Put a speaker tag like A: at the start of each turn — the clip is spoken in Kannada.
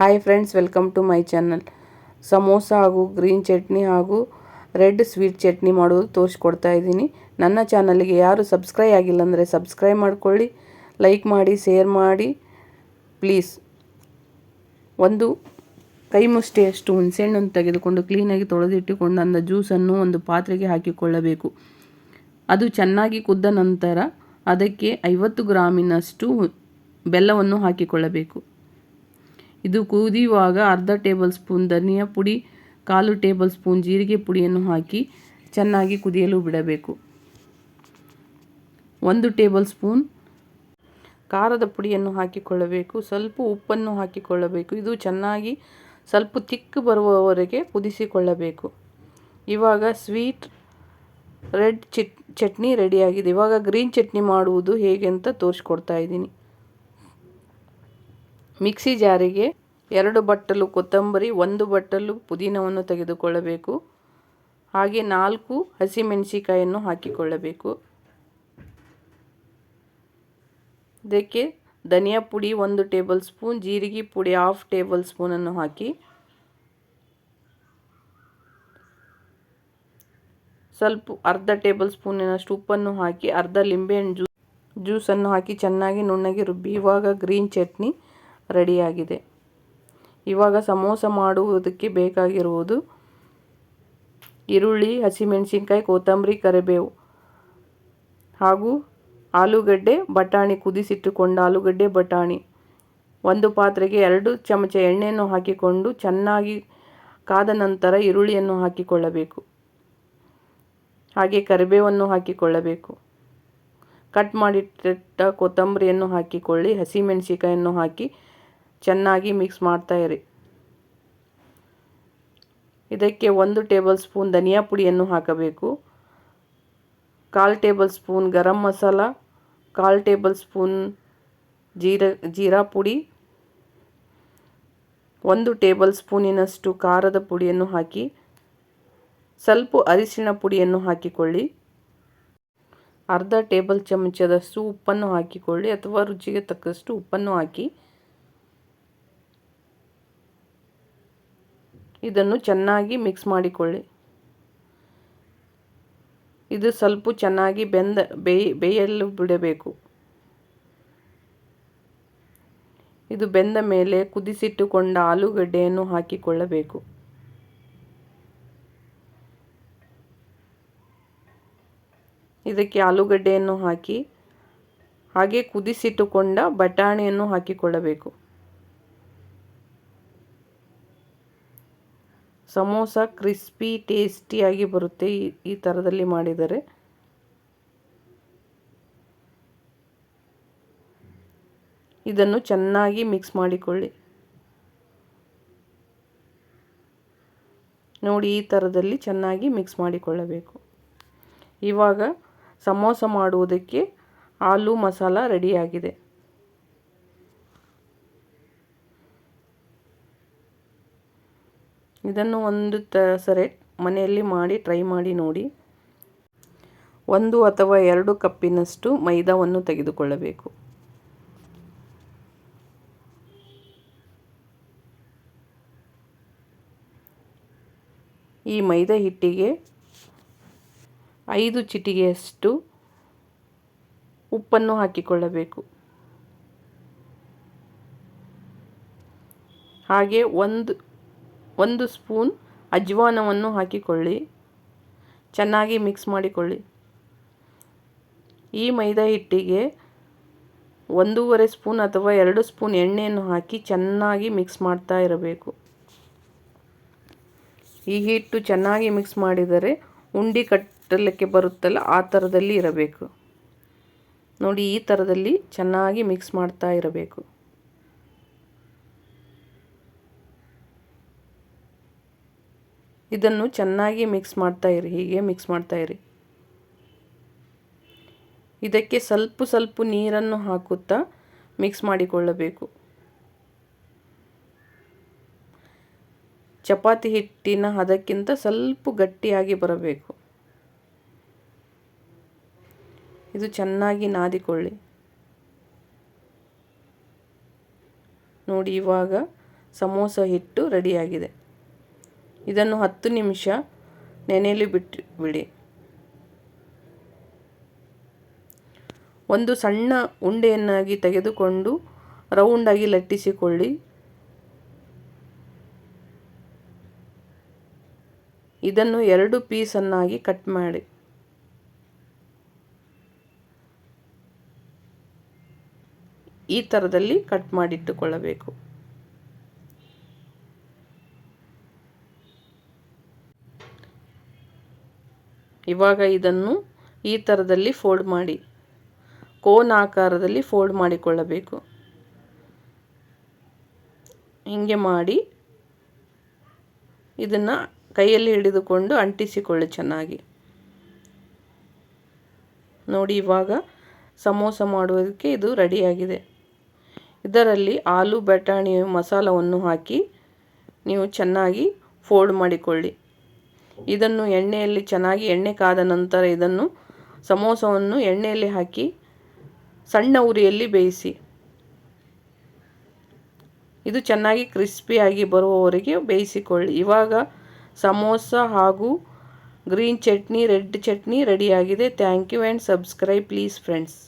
A: Hi friends welcome to my channel samosa ಹಾಗೂ ಗ್ರೀನ್ ಚಟ್ನಿ ಹಾಗೂ ರೆಡ್ ಸ್ವೀಟ್ ಚಟ್ನಿ ಮಾಡೋದು ತೋರಿಸ್ಕೊಡ್ತಾ ಇದ್ದೀನಿ. ನನ್ನ ಚಾನಲ್ಗೆ ಯಾರು ಸಬ್ಸ್ಕ್ರೈಬ್ ಆಗಿಲ್ಲ ಅಂದರೆ ಸಬ್ಸ್ಕ್ರೈಬ್ ಮಾಡಿಕೊಳ್ಳಿ ಲೈಕ್ ಮಾಡಿ ಶೇರ್ ಮಾಡಿ. ಪ್ಲೀಸ್ ಒಂದು ಕೈ ಮುಷ್ಟಿಯಷ್ಟು ಹುಣಸೆಹಣ್ಣನ್ನು ತೆಗೆದುಕೊಂಡು ಕ್ಲೀನಾಗಿ ತೊಳೆದಿಟ್ಟುಕೊಂಡು ಅಂದ ಜ್ಯೂಸನ್ನು ಒಂದು ಪಾತ್ರೆಗೆ ಹಾಕಿಕೊಳ್ಳಬೇಕು. ಅದು ಚೆನ್ನಾಗಿ ಕುದ್ದ ನಂತರ ಅದಕ್ಕೆ ಐವತ್ತು ಗ್ರಾಮಿನಷ್ಟು ಬೆಲ್ಲವನ್ನು ಹಾಕಿಕೊಳ್ಳಬೇಕು. ಇದು ಕುದಿಯುವಾಗ ಅರ್ಧ ಟೇಬಲ್ ಸ್ಪೂನ್ ಧನಿಯಾ ಪುಡಿ, ಕಾಲು ಟೇಬಲ್ ಸ್ಪೂನ್ ಜೀರಿಗೆ ಪುಡಿಯನ್ನು ಹಾಕಿ ಚೆನ್ನಾಗಿ ಕುದಿಯಲು ಬಿಡಬೇಕು. ಒಂದು ಟೇಬಲ್ ಸ್ಪೂನ್ ಖಾರದ ಪುಡಿಯನ್ನು ಹಾಕಿಕೊಳ್ಳಬೇಕು. ಸ್ವಲ್ಪ ಉಪ್ಪನ್ನು ಹಾಕಿಕೊಳ್ಳಬೇಕು. ಇದು ಚೆನ್ನಾಗಿ ಸ್ವಲ್ಪ ತಿಕ್ಕು ಬರುವವರೆಗೆ ಕುದಿಸಿಕೊಳ್ಳಬೇಕು. ಇವಾಗ ಸ್ವೀಟ್ ರೆಡ್ ಚಿಟ್, ಚಟ್ನಿ ರೆಡಿಯಾಗಿದೆ. ಇವಾಗ ಗ್ರೀನ್ ಚಟ್ನಿ ಮಾಡುವುದು ಹೇಗೆ ಅಂತ ತೋರಿಸ್ಕೊಡ್ತಾ ಇದ್ದೀನಿ. ಮಿಕ್ಸಿ ಜಾರಿಗೆ ಎರಡು ಬಟ್ಟಲು ಕೊತ್ತಂಬರಿ, ಒಂದು ಬಟ್ಟಲು ಪುದೀನವನ್ನು ತೆಗೆದುಕೊಳ್ಳಬೇಕು. ಹಾಗೆ ನಾಲ್ಕು ಹಸಿಮೆಣಸಿಕಾಯನ್ನು ಹಾಕಿಕೊಳ್ಳಬೇಕು. ಇದಕ್ಕೆ ಧನಿಯಾ ಪುಡಿ ಒಂದು ಟೇಬಲ್ ಸ್ಪೂನ್, ಜೀರಿಗೆ ಪುಡಿ ಹಾಫ್ ಟೇಬಲ್ ಸ್ಪೂನನ್ನು ಹಾಕಿ. ಸ್ವಲ್ಪ ಅರ್ಧ ಟೇಬಲ್ ಸ್ಪೂನಿನಷ್ಟು ಉಪ್ಪನ್ನು ಹಾಕಿ, ಅರ್ಧ ಲಿಂಬೆಹಣ್ಣು ಜ್ಯೂಸ್, ಜ್ಯೂಸನ್ನು ಹಾಕಿ ಚೆನ್ನಾಗಿ ನುಣ್ಣಗೆ ರುಬ್ಬಿ. ಇವಾಗ ಗ್ರೀನ್ ಚಟ್ನಿ. ರೆಡಿಯಾಗಿದೆ. ಇವಾಗ ಸಮೋಸ ಮಾಡುವುದಕ್ಕೆ ಬೇಕಾಗಿರುವುದು ಈರುಳ್ಳಿ, ಹಸಿಮೆಣಸಿನ್ಕಾಯಿ, ಕೊತ್ತಂಬರಿ, ಕರಿಬೇವು ಹಾಗೂ ಆಲೂಗಡ್ಡೆ ಬಟಾಣಿ ಕುದಿಸಿಟ್ಟುಕೊಂಡ ಆಲೂಗಡ್ಡೆ ಬಟಾಣಿ. ಒಂದು ಪಾತ್ರೆಗೆ ಎರಡು ಚಮಚ ಎಣ್ಣೆಯನ್ನು ಹಾಕಿಕೊಂಡು ಚೆನ್ನಾಗಿ ಕಾದ ನಂತರ ಈರುಳ್ಳಿಯನ್ನು ಹಾಕಿಕೊಳ್ಳಬೇಕು. ಹಾಗೆ ಕರಿಬೇವನ್ನು ಹಾಕಿಕೊಳ್ಳಬೇಕು. ಕಟ್ ಮಾಡಿಟ್ಟ ಕೊತ್ತಂಬರಿಯನ್ನು ಹಾಕಿಕೊಳ್ಳಿ ಹಸಿಮೆಣಸಿಕಾಯನ್ನು ಹಾಕಿ ಚೆನ್ನಾಗಿ ಮಿಕ್ಸ್ ಮಾಡ್ತಾ ಇರಿ. ಇದಕ್ಕೆ ಒಂದು ಟೇಬಲ್ ಸ್ಪೂನ್ ಧನಿಯಾ ಪುಡಿಯನ್ನು ಹಾಕಬೇಕು. ಕಾಲು ಟೇಬಲ್ ಸ್ಪೂನ್ ಗರಂ ಮಸಾಲ, ಕಾಲು ಟೇಬಲ್ ಸ್ಪೂನ್ ಜೀರ, ಜೀರಾ ಪುಡಿ, ಒಂದು ಟೇಬಲ್ ಸ್ಪೂನಿನಷ್ಟು ಖಾರದ ಪುಡಿಯನ್ನು ಹಾಕಿ, ಸ್ವಲ್ಪ ಅರಿಶಿನ ಪುಡಿಯನ್ನು ಹಾಕಿಕೊಳ್ಳಿ. ಅರ್ಧ ಟೇಬಲ್ ಚಮಚದಷ್ಟು ಉಪ್ಪನ್ನು ಹಾಕಿಕೊಳ್ಳಿ ಅಥವಾ ರುಚಿಗೆ ತಕ್ಕಷ್ಟು ಉಪ್ಪನ್ನು ಹಾಕಿ. ಇದನ್ನು ಚೆನ್ನಾಗಿ ಮಿಕ್ಸ್ ಮಾಡಿಕೊಳ್ಳಿ. ಇದು ಸ್ವಲ್ಪ ಚೆನ್ನಾಗಿ ಬೆಂದ, ಬೇಯ, ಬೇಯಲು ಬಿಡಬೇಕು. ಇದು ಬೆಂದ ಮೇಲೆ ಕುದಿಸಿಟ್ಟುಕೊಂಡ ಆಲೂಗಡ್ಡೆಯನ್ನು ಹಾಕಿಕೊಳ್ಳಬೇಕು. ಇದಕ್ಕೆ ಆಲೂಗಡ್ಡೆಯನ್ನು ಹಾಕಿ, ಹಾಗೆ ಕುದಿಸಿಟ್ಟುಕೊಂಡ ಬಟಾಣಿಯನ್ನು ಹಾಕಿಕೊಳ್ಳಬೇಕು. ಸಮೋಸ ಕ್ರಿಸ್ಪಿ ಟೇಸ್ಟಿಯಾಗಿ ಬರುತ್ತೆ ಈ ಥರದಲ್ಲಿ ಮಾಡಿದರೆ. ಇದನ್ನು ಚೆನ್ನಾಗಿ ಮಿಕ್ಸ್ ಮಾಡಿಕೊಳ್ಳಿ. ನೋಡಿ, ಈ ಥರದಲ್ಲಿ ಚೆನ್ನಾಗಿ ಮಿಕ್ಸ್ ಮಾಡಿಕೊಳ್ಳಬೇಕು. ಇವಾಗ ಸಮೋಸ ಮಾಡುವುದಕ್ಕೆ ಆಲೂ ಮಸಾಲ ರೆಡಿಯಾಗಿದೆ. ಇದನ್ನು ಒಂದು ತ, ಸರಿ, ಮನೆಯಲ್ಲಿ ಮಾಡಿ, ಟ್ರೈ ಮಾಡಿ ನೋಡಿ. ಒಂದು ಅಥವಾ ಎರಡು ಕಪ್ಪಿನಷ್ಟು ಮೈದಾವನ್ನು ತೆಗೆದುಕೊಳ್ಳಬೇಕು. ಈ ಮೈದಾ ಹಿಟ್ಟಿಗೆ ಐದು ಚಿಟಿಗೆಯಷ್ಟು ಉಪ್ಪನ್ನು ಹಾಕಿಕೊಳ್ಳಬೇಕು. ಹಾಗೆ ಒಂದು ಒಂದು ಸ್ಪೂನ್ ಅಜ್ವಾನವನ್ನು ಹಾಕಿಕೊಳ್ಳಿ. ಚೆನ್ನಾಗಿ ಮಿಕ್ಸ್ ಮಾಡಿಕೊಳ್ಳಿ. ಈ ಮೈದಾ ಹಿಟ್ಟಿಗೆ ಒಂದೂವರೆ ಸ್ಪೂನ್ ಅಥವಾ ಎರಡು ಸ್ಪೂನ್ ಎಣ್ಣೆಯನ್ನು ಹಾಕಿ ಚೆನ್ನಾಗಿ ಮಿಕ್ಸ್ ಮಾಡ್ತಾ ಇರಬೇಕು. ಈ ಹಿಟ್ಟು ಚೆನ್ನಾಗಿ ಮಿಕ್ಸ್ ಮಾಡಿದರೆ ಉಂಡೆ ಕಟ್ಟಲಿಕ್ಕೆ ಬರುತ್ತಲ್ಲ, ಆ ಥರದಲ್ಲಿ ಇರಬೇಕು. ನೋಡಿ, ಈ ಥರದಲ್ಲಿ ಚೆನ್ನಾಗಿ ಮಿಕ್ಸ್ ಮಾಡ್ತಾ ಇರಬೇಕು. ಇದನ್ನು ಚೆನ್ನಾಗಿ ಮಿಕ್ಸ್ ಮಾಡ್ತಾ ಇರಿ, ಹೀಗೆ ಮಿಕ್ಸ್ ಮಾಡ್ತಾ ಇರಿ. ಇದಕ್ಕೆ ಸ್ವಲ್ಪ ಸ್ವಲ್ಪ ನೀರನ್ನು ಹಾಕುತ್ತಾ ಮಿಕ್ಸ್ ಮಾಡಿಕೊಳ್ಳಬೇಕು. ಚಪಾತಿ ಹಿಟ್ಟಿನ ಹದಕ್ಕಿಂತ ಸ್ವಲ್ಪ ಗಟ್ಟಿಯಾಗಿ ಬರಬೇಕು. ಇದು ಚೆನ್ನಾಗಿ ನಾದಿಕೊಳ್ಳಿ. ನೋಡಿ, ಇವಾಗ ಸಮೋಸ ಹಿಟ್ಟು ರೆಡಿಯಾಗಿದೆ. ಇದನ್ನು ಹತ್ತು ನಿಮಿಷ ನೆನೆಯಲು ಬಿಟ್ಟು ಬಿಡಿ ಒಂದು ಸಣ್ಣ ಉಂಡೆಯನ್ನಾಗಿ ತೆಗೆದುಕೊಂಡು ರೌಂಡಾಗಿ ಲಟ್ಟಿಸಿಕೊಳ್ಳಿ. ಇದನ್ನು ಎರಡು ಪೀಸನ್ನಾಗಿ ಕಟ್ ಮಾಡಿ. ಈ ಥರದಲ್ಲಿ ಕಟ್ ಮಾಡಿಟ್ಟುಕೊಳ್ಳಬೇಕು. ಇವಾಗ ಇದನ್ನು ಈ ಥರದಲ್ಲಿ ಫೋಲ್ಡ್ ಮಾಡಿ ಕೋನ್ ಆಕಾರದಲ್ಲಿ ಫೋಲ್ಡ್ ಮಾಡಿಕೊಳ್ಳಬೇಕು. ಹೀಗೆ ಮಾಡಿ ಇದನ್ನು ಕೈಯಲ್ಲಿ ಹಿಡಿದುಕೊಂಡು ಅಂಟಿಸಿಕೊಳ್ಳಿ ಚೆನ್ನಾಗಿ. ನೋಡಿ, ಇವಾಗ ಸಮೋಸ ಮಾಡುವುದಕ್ಕೆ ಇದು ರೆಡಿಯಾಗಿದೆ. ಇದರಲ್ಲಿ ಆಲೂ ಬಟಾಣಿ ಮಸಾಲವನ್ನು ಹಾಕಿ ನೀವು ಚೆನ್ನಾಗಿ ಫೋಲ್ಡ್ ಮಾಡಿಕೊಳ್ಳಿ. ಇದನ್ನು ಎಣ್ಣೆಯಲ್ಲಿ ಚೆನ್ನಾಗಿ ಎಣ್ಣೆ ಕಾದ ನಂತರ ಇದನ್ನು ಸಮೋಸವನ್ನು ಎಣ್ಣೆಯಲ್ಲಿ ಹಾಕಿ ಸಣ್ಣ ಉರಿಯಲ್ಲಿ ಬೇಯಿಸಿ. ಇದು ಚೆನ್ನಾಗಿ ಕ್ರಿಸ್ಪಿಯಾಗಿ ಬರುವವರೆಗೆ ಬೇಯಿಸಿಕೊಳ್ಳಿ. ಇವಾಗ ಸಮೋಸ ಹಾಗೂ ಗ್ರೀನ್ ಚಟ್ನಿ, ರೆಡ್ ಚಟ್ನಿ ರೆಡಿಯಾಗಿದೆ. Thank you and subscribe please friends.